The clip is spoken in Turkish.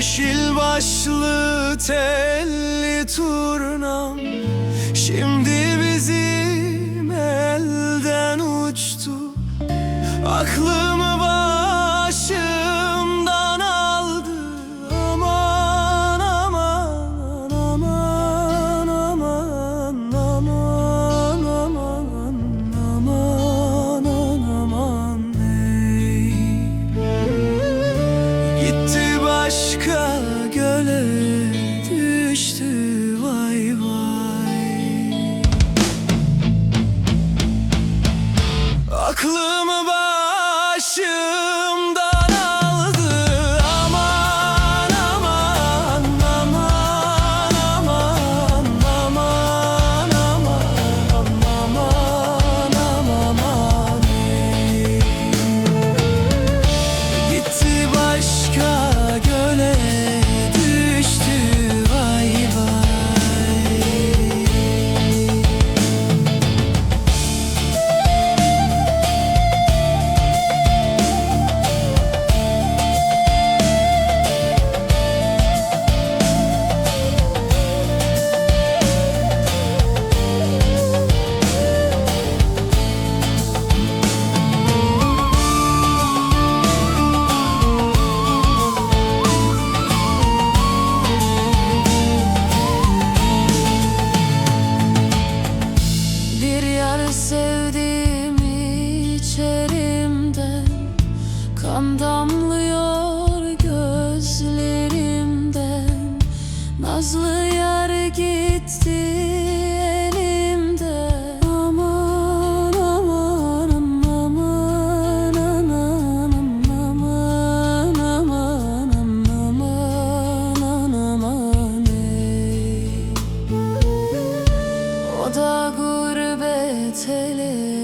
Fil başlı telli turnam. Şimdi bizim elden uçtu. Aklımı sevdiğimi içerimden Kan damlıyor gözlerimden. Nazlı söyle.